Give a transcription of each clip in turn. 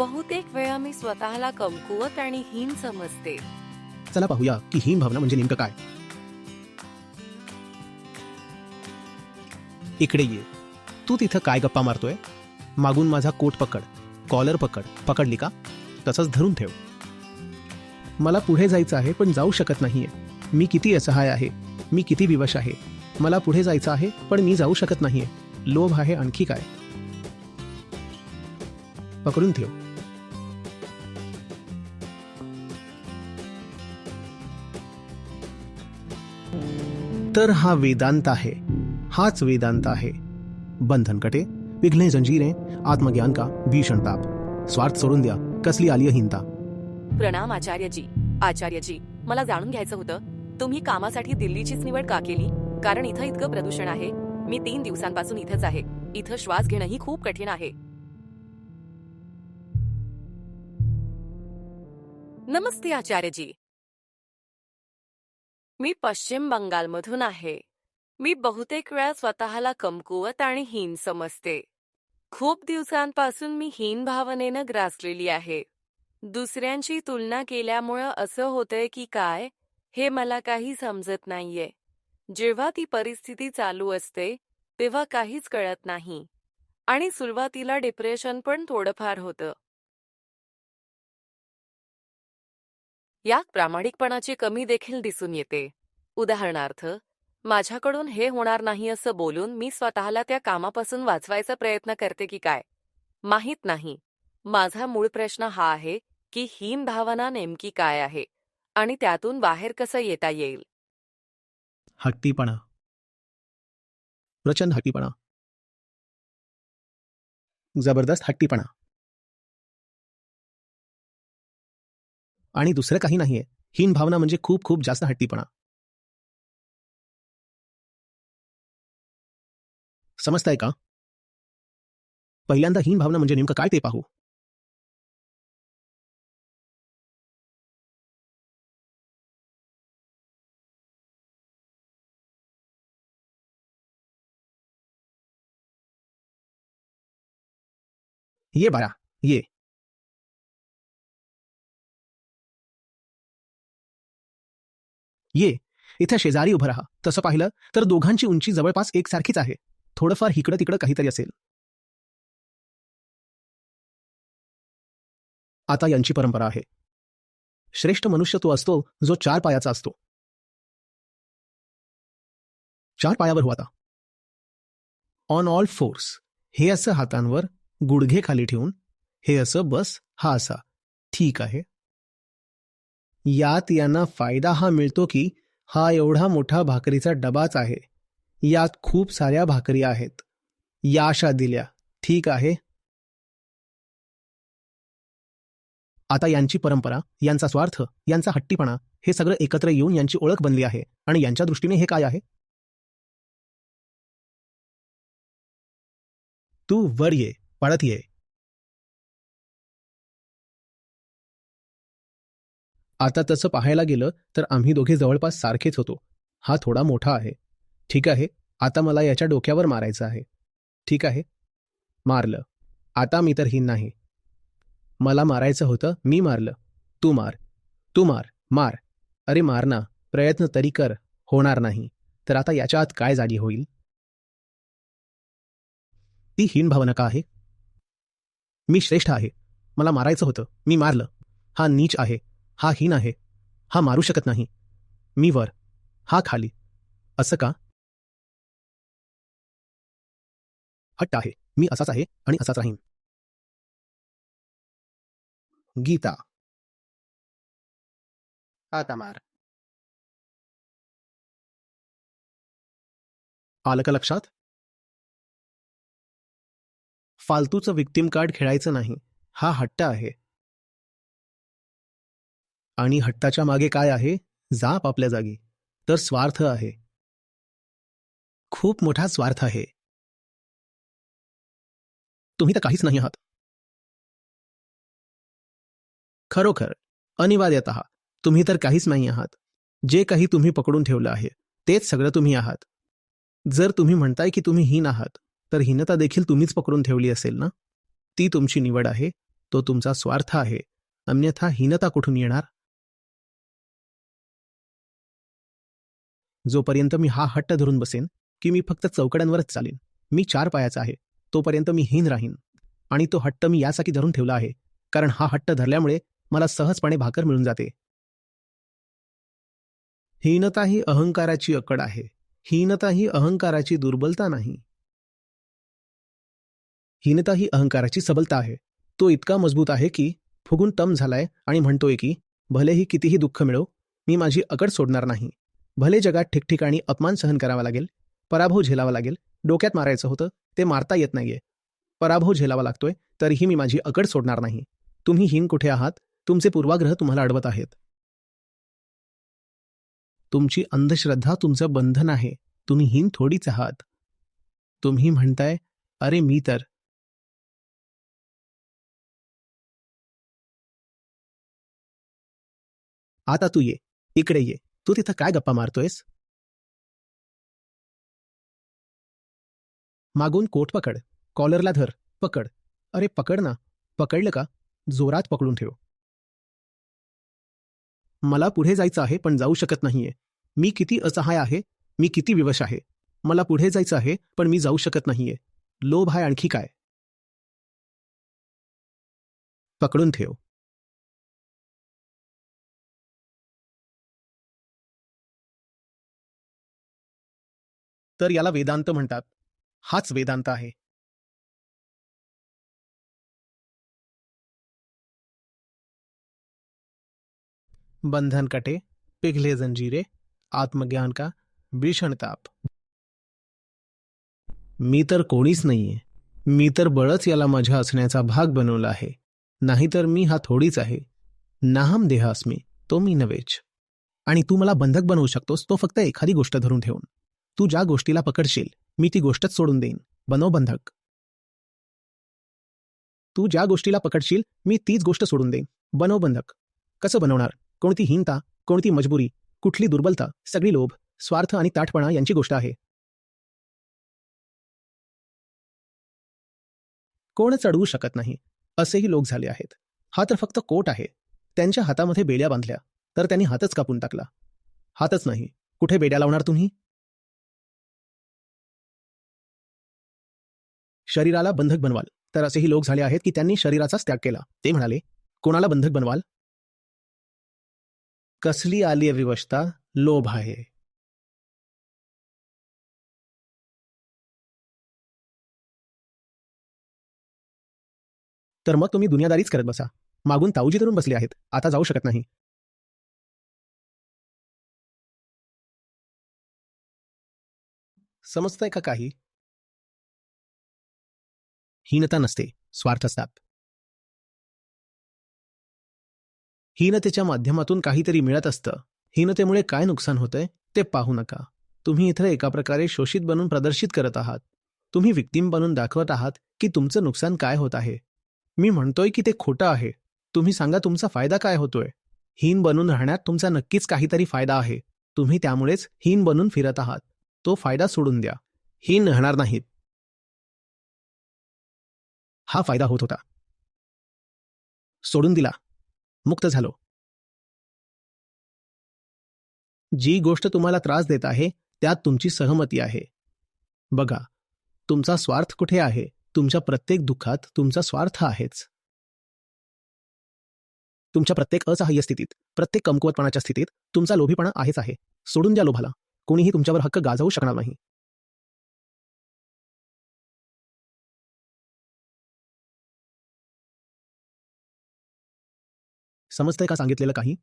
बहुतेक वेळा मी स्वतःला कमकुवत आणि हीन समजते. चला पाहूया की हीन भावना म्हणजे नेमकं काय? इकडे ये. तू तिथं काय गप्पा मारतोय? मागून माझा कोट पकड. कॉलर पकड. पकडली का? तसंच धरून ठेव. मला पुढे जायचं आहे पण जाऊ शकत नाहीये. मी किती असहाय आहे? मी किती विवश आहे? मला पुढे जायचं आहे पण मी जाऊ शकत नाहीये. लोभ आहे आणखी काय? पकडून ठेव. तर हा वेदांत आहे. हाच वेदांत आहे. बंधन कटे पिघले जंजीरें आत्मज्ञान का भीषण ताप स्वार्थ सोडून द्या कसली आली हिंता प्रणाम आचार्यजी आचार्यजी मला जाणून घ्यायचं होतं तुम्ही कामासाठी दिल्लीचीच निवड का केली? कारण इथं इतकं प्रदूषण आहे. मी तीन दिवसांपासून इथंच आहे. इथं श्वास घेणंही खूप कठीण आहे. नमस्ते आचार्यजी. मी पश्चिम बंगालमधून आहे. मी बहुतेक वेळा स्वतःला कमकुवत आणि हीन समजते. खूप दिवसांपासून मी हीन भावनेनं ग्रासलेली आहे. दुसऱ्यांची तुलना केल्यामुळं असं होतंय की काय हे मला काही समजत नाहीये. जेव्हा ती परिस्थिती चालू असते तेव्हा काहीच कळत नाही. आणि सुरुवातीला डिप्रेशन पण थोडंफार होतं. यात प्रामाणिकपणाची कमी देखील दिसून येते. उदाहरणार्थ माझ्याकडून हे होणार नाही असं बोलून मी स्वतःला त्या कामापासून वाचवायचा प्रयत्न करते की काय? माहीत नाही. माझा मूळ प्रश्न हा आहे की हीन भावना नेमकी काय आहे आणि त्यातून बाहेर कसं येता येईल? हट्टीपणा. प्रचंड हट्टीपणा. जबरदस्त हट्टीपणा. आणि दुसरं काही नाहीये. हीन भावना म्हणजे खूप खूप जास्त हट्टीपणा. समजताय का? पहिल्यांदा हीन भावना म्हणजे नेमकं काय ते पाहू? ये बाळा, ये. ये इथे शेजारी उभं राहा. तसं पाहिलं तर दोघांची उंची जवळपास एकसारखीच आहे. थोडंफार इकडं तिकडं काहीतरी असेल. आता यांची परंपरा आहे. श्रेष्ठ मनुष्य तो असतो जो चार पायाचा असतो. चार पायावर हो आता. ऑन ऑल फोर्स हे असं हातांवर गुडघे खाली ठेवून हे असं बस हा असा. ठीक आहे. यात यांना फायदा हा मिळतो की हा एवढा मोठा भाकरीचा डबाच आहे. यात खूप साऱ्या भाकरी आहेत. याशा दिल्या ठीक आहे? आता यांची परंपरा यांचा स्वार्थ यांचा हट्टीपणा हे सगळं एकत्र येऊन यांची ओळख बनली आहे. आणि यांच्या दृष्टीने हे काय आहे? तू वर ये पळत ये. आता तसं पाहायला गेलं तर आम्ही दोघे जवळपास सारखेच होतो. हा थोडा मोठा आहे. ठीक आहे आता मला याच्या डोक्यावर मारायचं आहे. ठीक आहे. मारलं. आता मी तर हीन नाही. मला मारायचं होतं मी मारलं. तू मार. तू मार. मार. अरे मार ना. प्रयत्न तरी कर. होणार नाही. तर आता याच्या आत काय जागी होईल? ती हीन भावना का आहे? मी श्रेष्ठ आहे. मला मारायचं होतं. मी मारलं. हा नीच आहे. हा हीन आहे. हा मारू शकत नाही. मी वर. हा खाली. असं का? हट्ट आहे. मी असाच आहे आणि असाच राहीन. गीता. आता मार आलं का लक्षात? फालतूचं विक्टिम कार्ड खेळायचं नाही. हा हट्ट आहे. आणि हट्टाच्या मागे काय आहे? जाप आपल्या जागी. तर स्वार्थ आहे. खूप मोठा स्वार्थ आहे. तुम्ही तर काहीच नाही आहात. खरोखर अनिवार्यत तुम्ही तर काहीच नाही आहात. जे काही तुम्ही पकडून ठेवलं आहे तेच सगळं तुम्ही आहात. जर तुम्ही म्हणताय की तुम्ही हीन आहात तर हीनता देखील तुम्हीच पकडून ठेवली असेल ना? ती तुमची निवड आहे तो तुमचा स्वार्थ आहे. अन्यथा हीनता कुठून येणार? जोपर्यंत मी हा हट्ट धरून बसेन की मी फक्त चौकड्यांवरच चालेन. मी चार पायाचा आहे तोपर्यंत मी हीन राहीन. आणि तो हट्ट मी यासाठी धरून ठेवला आहे कारण हा हट्ट धरल्यामुळे मला सहजपणे भाकर मिळून जाते. हीनता ही अहंकाराची अकड आहे. हीनता ही अहंकाराची दुर्बलता नाही. हीनता ही अहंकाराची सबलता आहे. तो इतका मजबूत आहे की फुगून तम झालाय आणि म्हणतोय की भलेही कितीही दुःख मिळो मी माझी अकड सोडणार नाही. भले जगात ठिकठिकाणी अपमान सहन करावा लागेल पराभव झेलावा लागेल डोक्यात मारायचं होतं ते मारता येत नाहीये. पराभव झेलावा लागतोय तरीही मी माझी अकड सोडणार नाही. तुम्ही हीन कुठे आहात? तुमचे पूर्वाग्रह तुम्हाला अडवत आहेत. तुमची अंधश्रद्धा तुमचं बंधन आहे. तुम्ही हीन थोडीच आहात. तुम्ही म्हणताय अरे मी तर. आता तू ये. इकडे ये. तू तिथं काय गप्पा मारतोयस? मागून कोट पकड कॉलरला धर पकड. अरे पकड ना. पकडलं का? जोरात पकडून ठेव. मला पुढे जायचं आहे पण जाऊ शकत नाहीये. मी किती असहाय आहे मी किती विवश आहे. मला पुढे जायचं आहे पण मी जाऊ शकत नाहीये. लोभ आहे आणखी काय? पकडून ठेव. तर याला वेदांत म्हणतात. हाच वेदांत आहे. बंधन कटे पिघले जंजीरे आत्मज्ञान का भीषण ताप. मी तर कोणीच नाहीये. मी तर बळच याला माझ्या असण्याचा भाग बनवला आहे. नाहीतर मी हा थोडीच आहे. नाहम देह अस्मी तो मी नव्हेच. आणि तू मला बंधक बनवू शकतोस तो फक्त एखादी गोष्ट धरून ठेवून. तू ज्या गोष्टीला पकडशील मी ती गोष्टच सोडून देईन. बनव बंधक. तू ज्या गोष्टीला पकडशील मी तीच गोष्ट सोडून देईन. बनव बंधक. कसं बनवणार? कोणती हीनता कोणती मजबुरी कुठली दुर्बलता सगळी लोभ स्वार्थ आणि ताठपणा यांची गोष्ट आहे. कोण चढवू शकत नाही असेही लोक झाले आहेत. हा तर फक्त कोट आहे. त्यांच्या हातामध्ये बेड्या बांधल्या तर त्यांनी हातच कापून टाकला. हातच नाही. कुठे बेड्या लावणार तुम्ही? शरीराला बंधक बनवाल. तर असेही लोक झाले आहेत की त्यांनी शरीराचाच त्याग केला. ते म्हणाले कोणाला बंधक बनवाल? कसली आली विवशता? लोभ आहे. तर मग तुम्ही दुनियादारीच करत बसा. मागून ताऊजी धरून बसले आहेत. आता जाऊ शकत नाही. समजतंय का काही? हीनता नसते स्वार्थ असतात. हीनतेच्या माध्यमातून काहीतरी मिळत असतं. हीनतेमुळे काय नुकसान होतंय ते पाहू नका. तुम्ही इथं एका प्रकारे शोषित बनून प्रदर्शित करत आहात. तुम्ही विक्टीम बनून दाखवत आहात की तुमचं नुकसान काय होत आहे. मी म्हणतोय की ते खोटं आहे. तुम्ही सांगा तुमचा फायदा काय होतोय. हीन बनून राहण्यात तुमचा नक्कीच काहीतरी फायदा आहे. तुम्ही त्यामुळेच हीन बनून फिरत आहात. तो फायदा सोडून द्या. हीन राहणार नाहीत. हा फायदा होत होता. सोडून दिला. मुक्त झालो. जी गोष्ट तुम्हाला त्रास देत आहे त्यात तुमची सहमती आहे. बघा तुमचा स्वार्थ कुठे आहे? तुमच्या प्रत्येक दुःखात तुमचा स्वार्थ आहेच. तुमच्या प्रत्येक असहाय्य स्थितीत प्रत्येक कमकुवतपणाच्या स्थितीत तुमचा लोभीपणा आहेच आहे. सोडून द्या लोभाला. कोणीही तुमच्यावर हक्क गाजवू शकणार नाही. समजतंय का सांगितलेलं काही?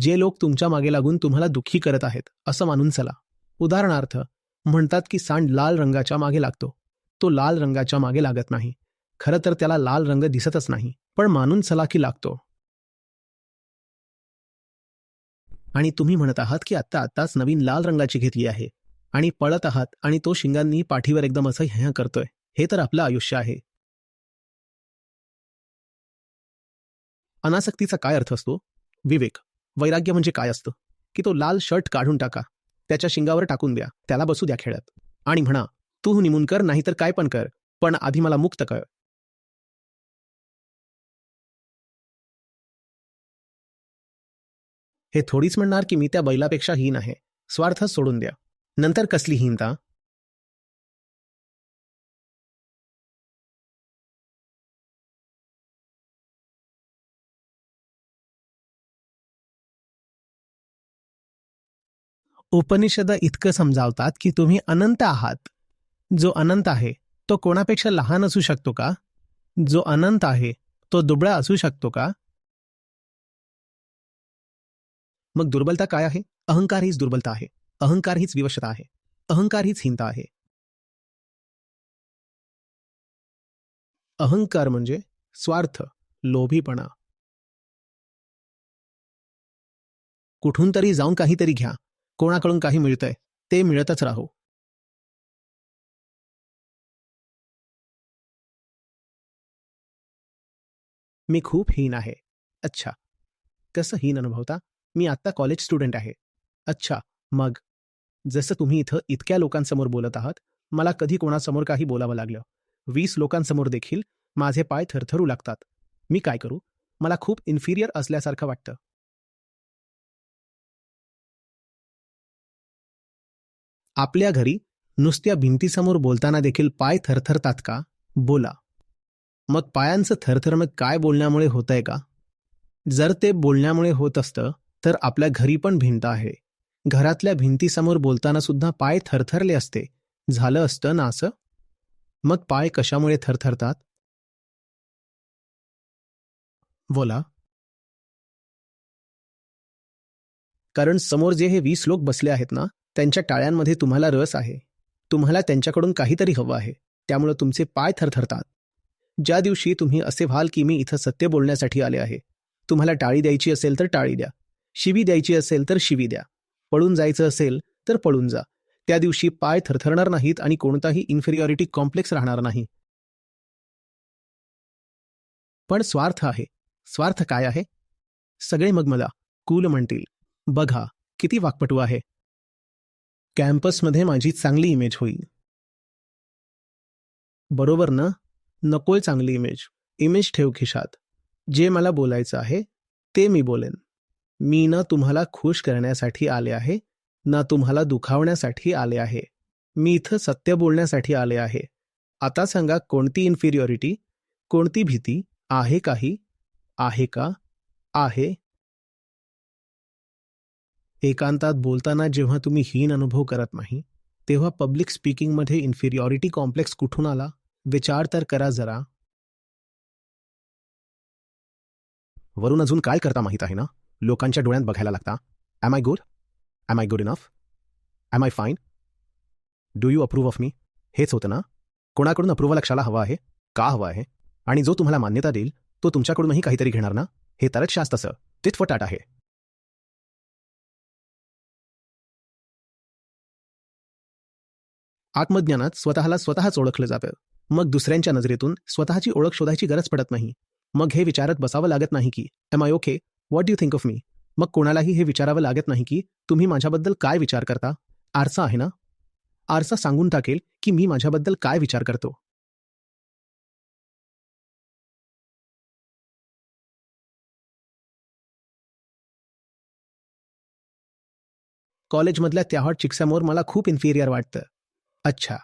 जे लोक तुमच्या मागे लागून तुम्हाला दुःखी करत आहेत असं मानून चला. उदाहरणार्थ म्हणतात की सांड लाल रंगाच्या मागे लागतो. तो लाल रंगाच्या मागे लागत नाही. खरं तर त्याला लाल रंग दिसतच नाही पण मानून चला की लागतो. आणि तुम्ही म्हणत आहात की आत्ता आत्ताच नवीन लाल रंगाची घेतली आहे. आणि पळत आहात आणि तो शिंगांनी पाठीवर एकदम असं ह्या करतोय. हे तर आपलं आयुष्य आहे. अनासक्तीचा काय अर्थ असतो? विवेक. वैराग्य म्हणजे काय असतं? की तो लाल शर्ट काढून टाका त्याच्या शिंगावर टाकून द्या त्याला बसू द्या खेळत. आणि म्हणा तू निमून कर नाहीतर काय पण कर पण आधी मला मुक्त कर. हे थोडीच म्हणणार की मी त्या बैलापेक्षा हीन आहे. स्वार्थ सोडून द्या. नंतर कसली हीनता? उपनिषद इतकं समजावतात की तुम्ही अनंत आहात. जो अनंत आहे तो कोणापेक्षा लहान असू शकतो का? जो अनंत आहे तो दुबळा असू शकतो का? मग दुर्बलता काय आहे? अहंकार हीच दुर्बलता आहे. अहंकार हीच विवशता आहे. अहंकार हीच हिंता आहे. अहंकार म्हणजे स्वार्थ लोभीपणा. कुठून तरी जाऊन काहीतरी घ्या. कोणाकडून काही मिळतंय ते मिळतच राहो. मी खूप हीन आहे. अच्छा. कसं हीन अनुभवता? मी आत्ता कॉलेज स्टुडंट आहे. अच्छा मग? जसं तुम्ही इथं इतक्या लोकांसमोर बोलत आहात मला कधी कोणासमोर काही बोलावं लागलं. वीस लोकांसमोर देखील माझे पाय थरथरू लागतात. मी काय करू? मला खूप इन्फिरियर असल्यासारखं वाटतं. आपल्या घरी नुसत्या भिंतीसमोर बोलताना देखील पाय थरथरतात का? बोला. मग पायांचं थरथरणं काय बोलण्यामुळे होतंय का? जर ते बोलण्यामुळे होत असतं तर आपल्या घरी पण भिंत आहे. घरातल्या भिंतीसमोर बोलताना सुद्धा पाय थरथरले असते. झालं असतं ना असं? मग पाय कशामुळे थरथरतात? बोला. कारण समोर जे हे वीस लोक बसले आहेत ना त्यांच्या टाळ्यांमध्ये तुम्हाला रस आहे. तुम्हाला त्यांच्याकडून काहीतरी हवं आहे. त्यामुळं तुमचे पाय थरथरतात. ज्या दिवशी तुम्ही असे व्हाल की मी इथं सत्य बोलण्यासाठी आले आहे तुम्हाला टाळी द्यायची असेल तर टाळी द्या. शिवी द्यायची असेल तर शिवी द्या. पळून जायचं असेल तर पळून जा. त्या दिवशी पाय थरथरणार नाहीत आणि कोणताही इन्फेरियॉरिटी कॉम्प्लेक्स राहणार नाही. पण स्वार्थ आहे. स्वार्थ काय आहे? सगळे मग मला कूल म्हणतील. बघा किती वाकपटू आहे. कॅम्पसमध्ये माझी चांगली इमेज होईल. बरोबर ना? नकोय चांगली इमेज इमेज ठेव खिशात. जे मला बोलायचं आहे ते मी बोलेन. मी ना तुम्हाला खुश करण्यासाठी आले आहे ना तुम्हाला दुखावण्यासाठी आले आहे. मी इथं सत्य बोलण्यासाठी आले आहे. आता सांगा कोणती इन्फिरियॉरिटी कोणती भीती आहे काही आहे का आहे? एकांतात बोलताना जेव्हा तुम्ही हीन अनुभव करत नाही तेव्हा पब्लिक स्पीकिंगमध्ये इन्फिरियॉरिटी कॉम्प्लेक्स कुठून आला? विचार तर करा जरा. वरून अजून काय करता माहीत आहे ना? लोकांच्या डोळ्यात बघायला लागता. Am I good am I good enough am I fine do you approve of me हेच होतं ना? कोणाकडून अप्रुव्हल लक्षाला हवं आहे? का हवं आहे? आणि जो तुम्हाला मान्यता देईल तो तुमच्याकडूनही काहीतरी घेणार ना? हे तरच शास्त तसं तितफटाट आहे. आत्मज्ञानात स्वतःला स्वतःच ओळखलं जातं. मग दुसऱ्यांच्या नजरेतून स्वतःची ओळख शोधायची गरज पडत नाही. मग हे विचारत बसावं लागत नाही की am I okay what do think of me मग कोणालाही हे विचारावं लागत नाही की तुम्ही माझ्याबद्दल काय विचार करता? आरसा आहे ना? आरसा सांगून टाकेल की मी माझ्याबद्दल काय विचार करतो. कॉलेजमधल्या त्या हॉट मला खूप इन्फिरियर वाटतं. अच्छा.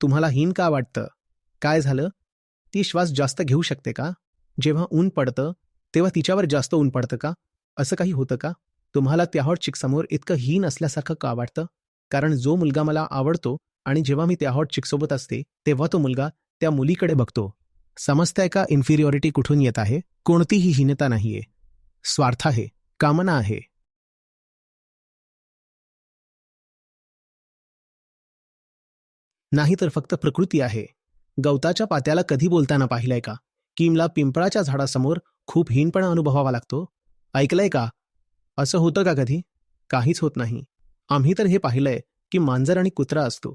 तुम्हाला हीन का वाटतं? काय झालं? ती श्वास जास्त घेऊ शकते का? जेव्हा ऊन पडतं तेव्हा तिच्यावर जास्त ऊन पडतं का? असं काही होतं का? तुम्हाला त्या हॉट चिकसमोर इतकं हीन असल्यासारखं का वाटतं? कारण जो मुलगा मला आवडतो आणि जेव्हा मी त्या हॉट चिकसोबत असते तेव्हा तो मुलगा त्या मुलीकडे बघतो. समजताय का इन्फिरियॉरिटी कुठून येत आहे? कोणतीही हीनता नाहीये. स्वार्थ आहे. कामना आहे. नाही तर फक्त प्रकृती आहे. गवताच्या पात्याला कधी बोलताना पाहिलंय का? किमला पिंपळाच्या झाडासमोर खूप हीनपणा अनुभवावा लागतो. ऐकलंय का? असं होतं का कधी? काहीच होत नाही. आम्ही तर हे पाहिलंय की मांजर आणि कुत्रा असतो.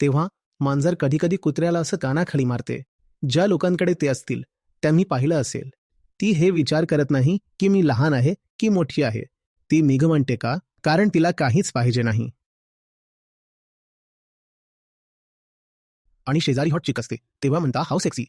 तेव्हा मांजर कधीकधी कुत्र्याला असं कानाखाली मारते. ज्या लोकांकडे ते असतील त्यांनी पाहिलं असेल. ती हे विचार करत नाही की मी लहान आहे की मोठी आहे. ती मिघ म्हणते का? कारण तिला काहीच पाहिजे नाही. आणि शेजारी हॉट चिक असते तेव्हा म्हणता हाऊ सेक्सी.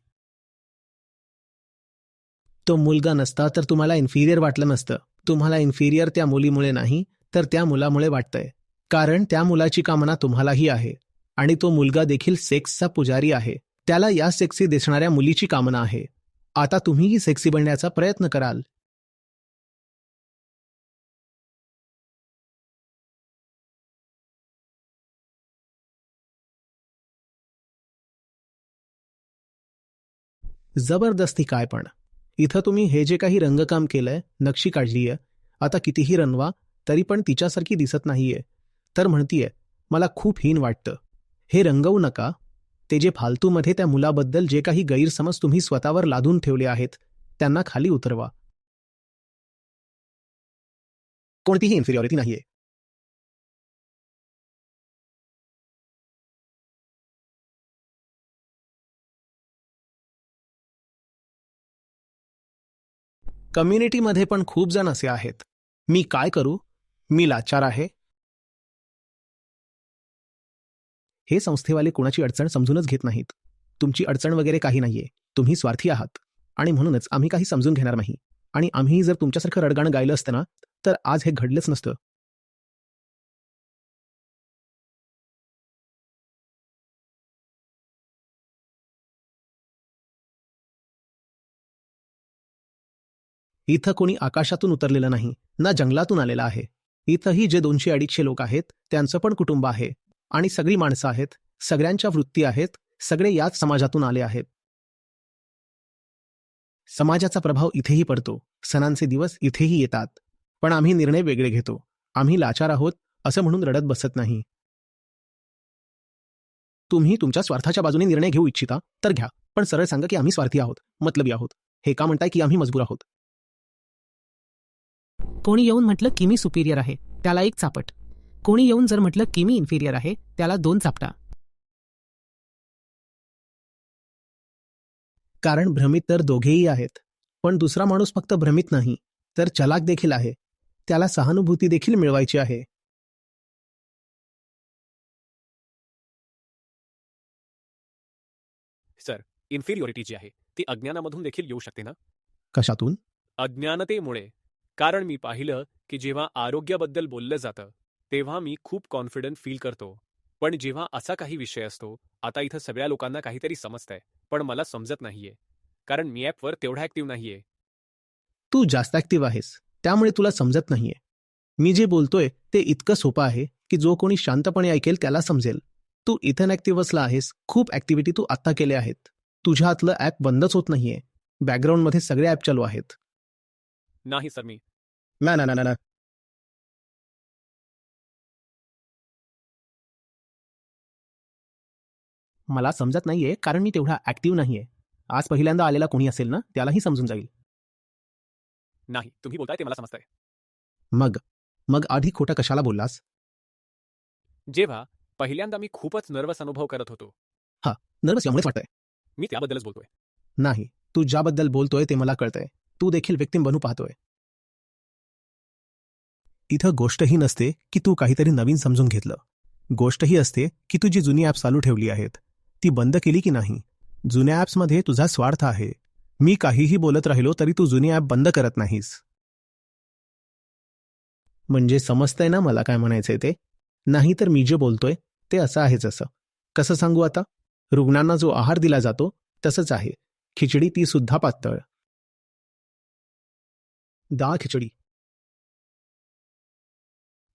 तो मुलगा नसता तर तुम्हाला इन्फिरियर वाटलं नसतं. तुम्हाला इन्फिरियर त्या मुलीमुळे नाही तर त्या मुलामुळे वाटतंय. कारण त्या मुलाची कामना तुम्हालाही आहे. आणि तो मुलगा देखील सेक्सचा पुजारी आहे. त्याला या सेक्सी दिसणाऱ्या मुलीची कामना आहे. आता तुम्हीही सेक्सी बनण्याचा प्रयत्न कराल. जबरदस्ती काय पण. इथं तुम्ही हे जे काही रंगकाम केलंय नक्षी काढलीय आता कितीही रनवा तरी पण तिच्यासारखी दिसत नाहीये. तर म्हणतीये मला खूप हीन वाटतं. हे रंगवू नका. ते जे फालतूमध्ये त्या मुलाबद्दल जे काही गैरसमज तुम्ही स्वतःवर लादून ठेवले आहेत त्यांना खाली उतरवा. कोणतीही इन्फिरियॉरिटी नाहीये. कम्युनिटीमध्ये पण खूप जण असे आहेत. मी काय करू? मी लाचार आहे? हे संस्थेवाले कोणाची अडचण समजूनच घेत नाहीत. तुमची अडचण वगैरे काही नाहीये. तुम्ही स्वार्थी आहात. आणि म्हणूनच आम्ही काही समजून घेणार नाही. आणि आम्ही जर तुमच्यासारखं रडगाणं गायलं असतं ना तर आज हे घडलंच नसतं. इथं कोणी आकाशातून उतरलेलं नाही ना जंगलातून आलेलं आहे. इथंही जे दोनशे अडीचशे लोक आहेत त्यांचं पण कुटुंब आहे. आणि सगळी माणसं आहेत सगळ्यांच्या वृत्ती आहेत सगळे याच समाजातून आले आहेत. समाजाचा प्रभाव इथेही पडतो. सणांचे दिवस इथेही येतात. पण आम्ही निर्णय वेगळे घेतो. आम्ही लाचार आहोत असं म्हणून रडत बसत नाही. तुम्ही तुमच्या स्वार्थाच्या बाजूने निर्णय घेऊ इच्छिता तर घ्या. पण सरळ सांगा की आम्ही स्वार्थी आहोत मतलबी आहोत. हे का म्हणताय की आम्ही मजबूर आहोत? कोणी येऊन म्हटलं की मी सुपिरियर आहे त्याला एक चापट. कोणी येऊन जर म्हटलं की मी इन्फिरियर आहे त्याला दोन चापटा. कारण भ्रमित तर दोघेही आहेत पण दुसरा माणूस फक्त भ्रमित नाही तर चलाक देखील आहे. त्याला सहानुभूती देखील मिळवायची आहे. सर इन्फिरियोरिटी जी आहे ती अज्ञानामधून देखील येऊ शकते ना? कशातून? अज्ञानतेमुळे. कारण मी पाहिलं की जेव्हा आरोग्याबद्दल बोललं जातं तेव्हा मी खूप कॉन्फिडंट फील करतो. पण जेव्हा असा काही विषय असतो आता इथं सगळ्या लोकांना काहीतरी समजतंय पण मला समजत नाहीये. कारण मी ॲपवर तेवढा ऍक्टिव्ह नाहीये. तू जास्त ऍक्टिव्ह आहेस त्यामुळे तुला समजत नाहीये. मी जे बोलतोय ते इतकं सोपं आहे की जो कोणी शांतपणे ऐकेल त्याला समजेल. तू इथं ऍक्टिव्ह असला आहेस खूप ऍक्टिव्हिटी तू आत्ता केल्या आहेत. तुझ्या हातलं ऍप बंदच होत नाहीये. बॅकग्राऊंडमध्ये सगळे ऍप चालू आहेत. नाही सर मी. ना ना ना ना ना. मला समजत नाहीये कारण मी तेवढा ऍक्टिव्ह नाहीये. आज पहिल्यांदा आलेला कोणी असेल ना त्यालाही समजून जाईल. नाही तुम्ही बोलताय ते मला समजतंय. मग? मग आधी खोटं कशाला बोललास? जेव्हा पहिल्यांदा मी खूपच नर्वस अनुभव करत होतो. नर्वस यामुळेच वाटतंय. मी त्याबद्दलच बोलतोय. नाही तू ज्याबद्दल बोलतोय ते मला कळतंय. तू देखील व्यक्तिम बनू पाहतोय. इथं गोष्टही नसते की तू काहीतरी नवीन समजून घेतलं. गोष्टही असते की तू जी जुनी ॲप चालू ठेवली आहेत ती बंद केली की नाही? जुन्या ॲप्समध्ये तुझा स्वार्थ आहे. मी काहीही बोलत राहिलो तरी तू जुनी ॲप बंद करत नाहीस. म्हणजे समजतंय ना मला काय म्हणायचंय ते? नाही तर मी जे बोलतोय ते असं आहेच असं. कसं सांगू आता? रुग्णांना जो आहार दिला जातो तसंच आहे. खिचडी ती सुद्धा पातळ. डाळ खिचडी.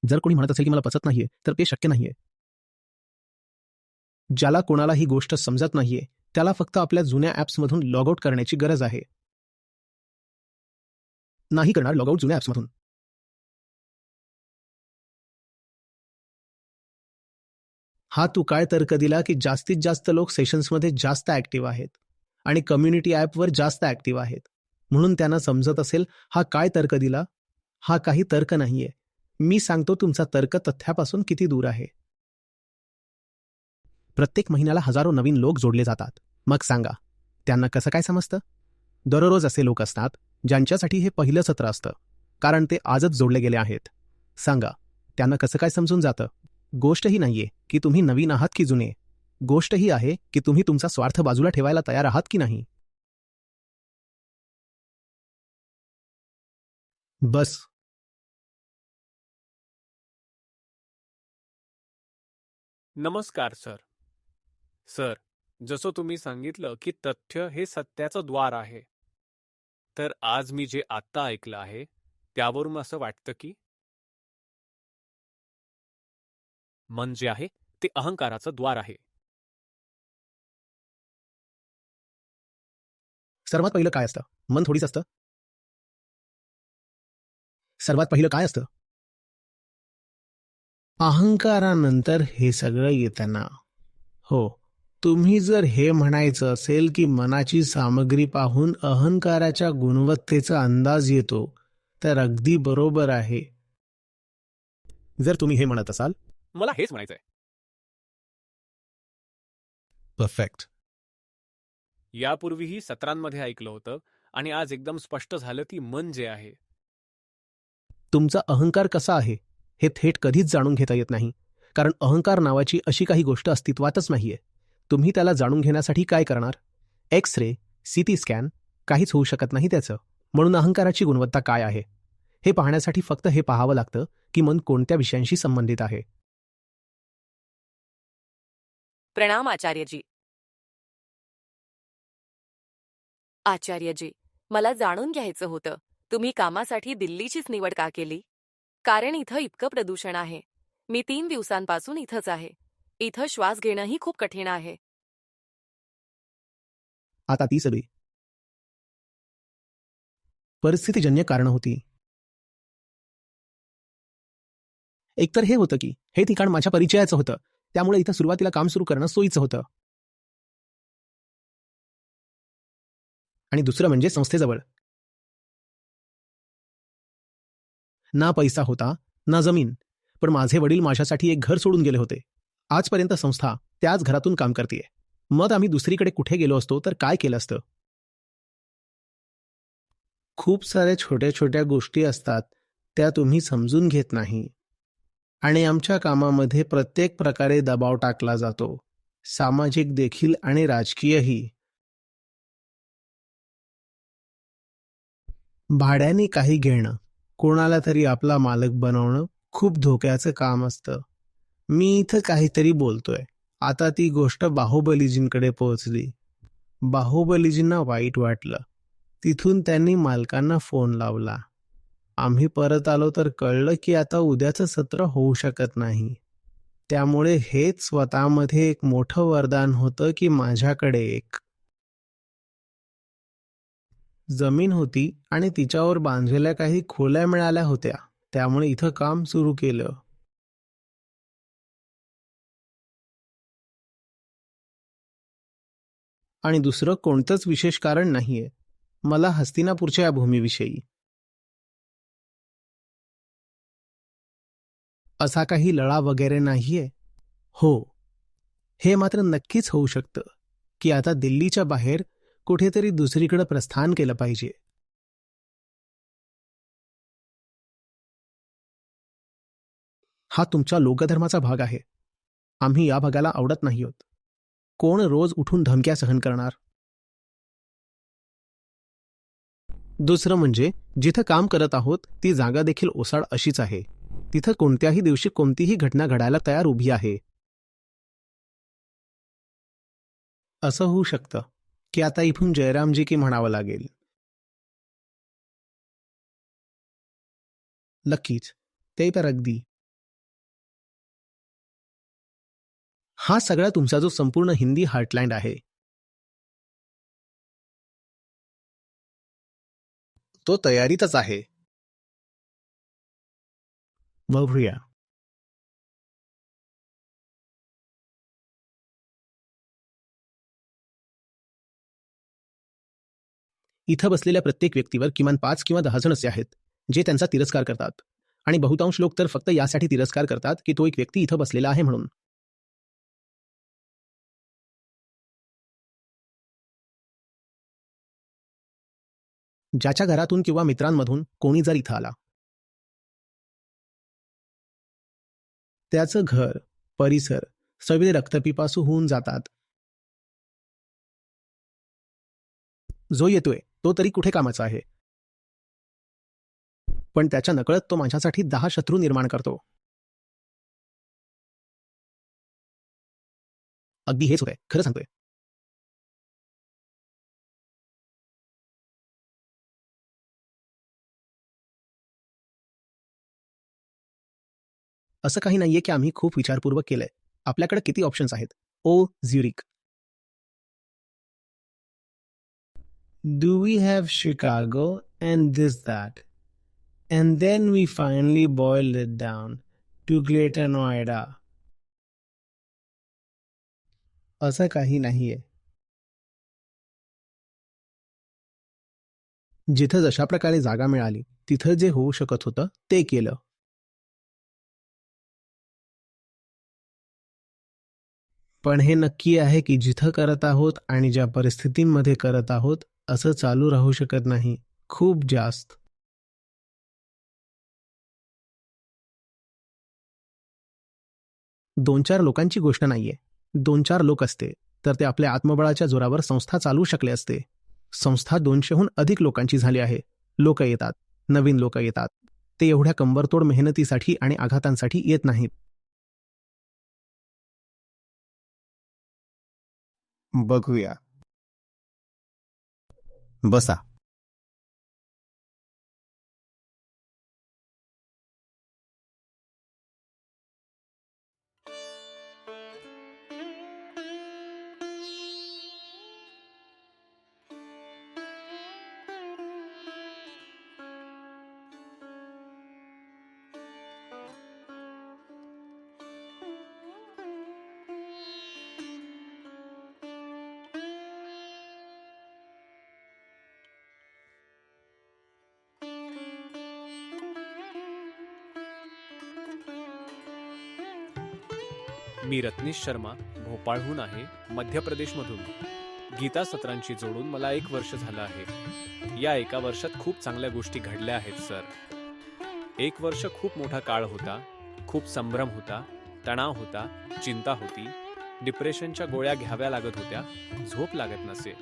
जर कोणी म्हणत असेल की मला पचत नाहीये तर ते शक्य नाहीये. ज्याला कोणाला ही गोष्ट समजत नाहीये त्याला फक्त आपल्या जुन्या ऍप्समधून लॉग आउट करण्याची गरज आहे. नाही करणार लॉग आउट जुन्या ऍप्समधून हा तू काय तर्क दिला की जास्तीत जास्त लोक सेशन्समध्ये जास्त ऍक्टिव्ह आहेत आणि कम्युनिटी ॲपवर जास्त ऍक्टिव्ह आहेत? म्हणून त्यांना समजत असेल हा काय तर्क दिला? हा काही तर्क नाहीये. मी सांगतो तुमचा तर्क तथ्यापासून किती दूर आहे. प्रत्येक महिन्याला हजारो नवीन लोक जोडले जातात. मग सांगा त्यांना कसं काय समजतं? दररोज असे लोक असतात ज्यांच्यासाठी हे पहिलं सत्र असतं कारण ते आजच जोडले गेले आहेत. सांगा त्यांना कसं काय समजून जातं? गोष्ट ही नाहीये की तुम्ही नवीन आहात की जुने. गोष्ट ही आहे की तुम्ही तुमचा स्वार्थ बाजूला ठेवायला तयार आहात की नाही. बस. नमस्कार सर. सर जसं तुम्ही सांगितलं की तथ्य हे सत्याचं द्वार आहे. तर आज मी जे आत्ता ऐकलं आहे त्यावरून असं वाटतं की मन जे आहे ते अहंकाराचं द्वार आहे. सर्वात पहिलं काय असतं? मन थोडीच असतं? सर्वात पहिलं काय असतं? अहंकारानंतर हे सगळं येताना. हो तुम्ही जर हे म्हणायचं असेल की मनाची सामग्री पाहून अहंकाराच्या गुणवत्तेचा अंदाज येतो तर अगदी बरोबर आहे. जर तुम्ही हे म्हणत असाल. मला हेच म्हणायचंय. परफेक्ट यापूर्वीही सत्रांमध्ये ऐकलं होतं आणि आज एकदम स्पष्ट झालं की मन जे आहे. तुमचा अहंकार कसा आहे? हे थेट कधीच जाणून घेता येत नाही. कारण अहंकार नावाची अशी काही गोष्ट अस्तित्वातच नाहीये. तुम्ही त्याला जाणून घेण्यासाठी काय करणार? X ray C T scan काहीच होऊ शकत नाही त्याचं. म्हणून अहंकाराची गुणवत्ता काय आहे? हे पाहण्यासाठी फक्त हे पाहावं लागतं की मन कोणत्या विषयांशी संबंधित आहे. प्रणाम आचार्यजी. आचार्यजी मला जाणून घ्यायचं होतं तुम्ही कामासाठी दिल्लीचीच निवड का केली? कारण इथं इतकं प्रदूषण आहे. मी तीन दिवसांपासून इथंच आहे. इथं श्वास घेणंही खूप कठीण आहे. आता ती सगळी. परिस्थितीजन्य कारणं होती. एकतर हे होतं की हे ठिकाण माझ्या परिचयाचं होतं. त्यामुळे इथं सुरुवातीला काम सुरू करणं सोयीचं होतं. आणि दुसरं म्हणजे संस्थेजवळ. ना पैसा होता ना जमीन. पण माझे वडील माझ्यासाठी एक घर सोडून गेले होते. आजपर्यंत संस्था त्याच घरातून काम करते मग आम्ही दुसरीकडे कुठे गेलो असतो तर काय केलं असतं? खूप साऱ्या छोट्या छोट्या गोष्टी असतात त्या तुम्ही समजून घेत नाही. आणि आमच्या कामामध्ये प्रत्येक प्रकारे दबाव टाकला जातो. सामाजिक देखील आणि राजकीयही. भाड्याने काही घेणं. कोणाला तरी आपला मालक बनवणं खूप धोक्याचं काम असतं. मी इथं काहीतरी बोलतोय. आता ती गोष्ट बाहुबलीजींकडे पोहोचली. बाहुबलीजींना वाईट वाटलं. तिथून त्यांनी मालकांना फोन लावला. आम्ही परत आलो तर कळलं की आता उद्याचं सत्र होऊ शकत नाही. त्यामुळे हेच स्वतःमध्ये एक मोठं वरदान होतं की माझ्याकडे एक जमीन होती आणि तिच्यावर बांधलेल्या काही खोल्या मिळाल्या होत्या. त्यामुळे इथं काम सुरू केलं. आणि दुसरं कोणतंच विशेष कारण नाहीये. मला हस्तिनापूरच्या या भूमीविषयी. असा काही लळा वगैरे नाहीये? हो. हे मात्र नक्कीच होऊ शकतं की आता दिल्लीच्या बाहेर कुठेतरी दुसरीकडे प्रस्थान केलं पाहिजे. हा तुमच्या लोकधर्माचा भाग आहे. आम्ही या भागाला आवडत नाही आहोत. कोण रोज उठून धमक्या सहन करणार? दुसरं म्हणजे जिथं काम करत आहोत ती जागा देखील ओसाड अशीच आहे. तिथं कोणत्याही दिवशी कोणतीही घटना घडायला तयार उभी आहे. असं होऊ शकतं. की आता इथून जयरामजी की म्हणावं लागेल. नक्कीच ते तर अगदी. हा सगळा तुमचा जो संपूर्ण हिंदी हार्टलँड आहे तो तयारीतच आहे. बघूया इथं बसलेल्या प्रत्येक व्यक्तीवर किमान पाच किंवा दहा जण असे आहेत जे त्यांचा तिरस्कार करतात. आणि बहुतांश लोक तर फक्त यासाठी तिरस्कार करतात की तो एक व्यक्ती इथं बसलेला आहे म्हणून. ज्याच्या घरातून किंवा मित्रांमधून कोणी जर इथं आला. त्याचं घर परिसर सगळे रक्तपिपासू होऊन जातात. जो येतोय तो तरी कुठे कामाचा आहे? पण त्याच्या नकळत तो माझ्यासाठी दहा शत्रू निर्माण करतो. अगदी हेच होतंय. खरं सांगतोय. असं काही नाहीये की आम्ही खूप विचारपूर्वक केलंय. आपल्याकडे किती ऑप्शन्स आहेत? ओ झ्युरिक Do we have Chicago and this that? And then we finally boiled it down to Greater Noida. असं काही नाहीये जिथं जशा प्रकारे जागा मिळाली तिथं जे होऊ शकत होतं ते केलं पण हे नक्की आहे की जिथं करत आहोत आणि ज्या परिस्थितींमध्ये करत आहोत असं चालू राहू शकत नाही. खूप जास्त. दोन चार लोकांची गोष्ट नाहीये. दोन चार लोक असते तर ते आपल्या आत्मबळाच्या जोरावर संस्था चालू शकले असते. संस्था दोनशेहून अधिक लोकांची झाली आहे. लोक येतात. नवीन लोक येतात. ते एवढ्या कंबरतोड मेहनतीसाठी आणि आघातांसाठी येत नाहीत. बघूया. बसा. रत्नेश शर्मा भोपाळहून आहे मध्य प्रदेशमधून गीता सत्रांशी जोडून मला एक वर्ष झालं आहे. या एका वर्षात खूप चांगल्या गोष्टी घडल्या आहेत सर. एक वर्ष खूप मोठा काळ होता खूप संभ्रम होता तणाव होता चिंता होती डिप्रेशनच्या गोळ्या घ्याव्या लागत होत्या झोप लागत नसे.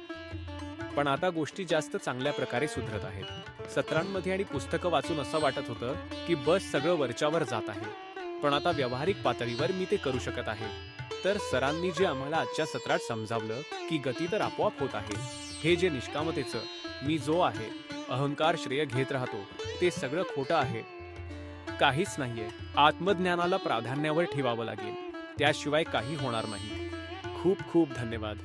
पण आता गोष्टी जास्त चांगल्या प्रकारे सुधरत आहेत. सत्रांमध्ये आणि पुस्तकं वाचून असं वाटत होतं की बस सगळं वरच्यावर जात आहे. पण आता व्यावहारिक पातळीवर मी ते करू शकत आहे. तर सरांनी जे आम्हाला आजच्या सत्रात समजावलं की गती तर आपोआप होत आहे. हे जे निष्कामतेचं मी जो आहे अहंकार श्रेय घेत राहतो ते सगळं खोटं आहे. काहीच नाहीये. आत्मज्ञानाला प्राधान्यावर ठेवावं लागेल. त्याशिवाय काही होणार नाही. खूप खूप धन्यवाद.